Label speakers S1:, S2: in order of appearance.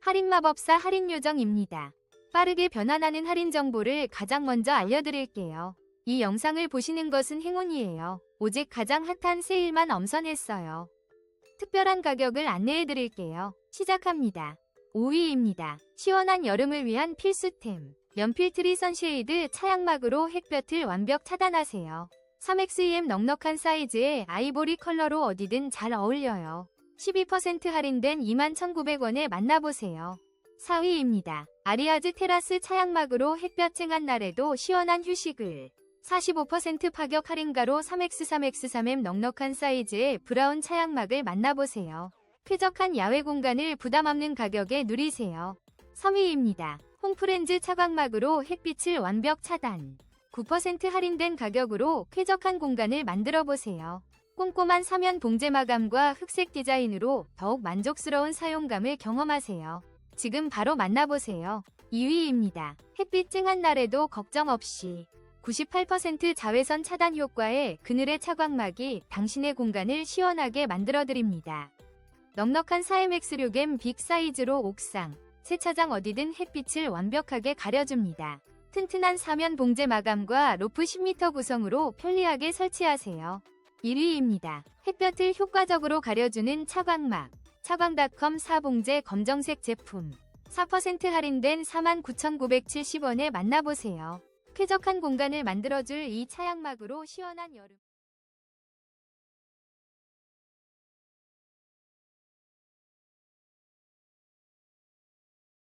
S1: 할인마법사 할인요정입니다. 빠르게 변환하는 할인 정보를 가장 먼저 알려드릴게요. 이 영상을 보시는 것은 행운이에요. 오직 가장 핫한 세일만 엄선했어요. 특별한 가격을 안내해드릴게요. 시작합니다. 5위입니다. 시원한 여름을 위한 필수템. 연필트리 선쉐이드 차양막으로 햇볕을 완벽 차단하세요. 3XEM 넉넉한 사이즈에 아이보리 컬러로 어디든 잘 어울려요. 12% 할인된 21,900원에 만나보세요. 4위입니다. 아리아즈 테라스 차양막으로 햇볕 쨍한 날에도 시원한 휴식을. 45% 파격 할인가로 3X3X3M 넉넉한 사이즈의 브라운 차양막을 만나보세요. 쾌적한 야외 공간을 부담 없는 가격에 누리세요. 3위입니다. 홈프렌즈 차광막으로 햇빛을 완벽 차단. 9% 할인된 가격으로 쾌적한 공간을 만들어 보세요. 꼼꼼한 사면 봉제 마감과 흑색 디자인으로 더욱 만족스러운 사용감을 경험하세요. 지금 바로 만나보세요. 2위입니다. 햇빛 쨍한 날에도 걱정 없이 98% 자외선 차단 효과의 그늘의 차광막이 당신의 공간을 시원하게 만들어드립니다. 넉넉한 4MX6M 빅 사이즈로 옥상, 세차장 어디든 햇빛을 완벽하게 가려줍니다. 튼튼한 사면 봉제 마감과 로프 10m 구성으로 편리하게 설치하세요. 1위입니다. 햇볕을 효과적으로 가려주는 차광막. 차광닷컴 4봉제 검정색 제품. 4% 할인된 49,970원에 만나보세요. 쾌적한 공간을 만들어줄 이 차양막으로 시원한 여름.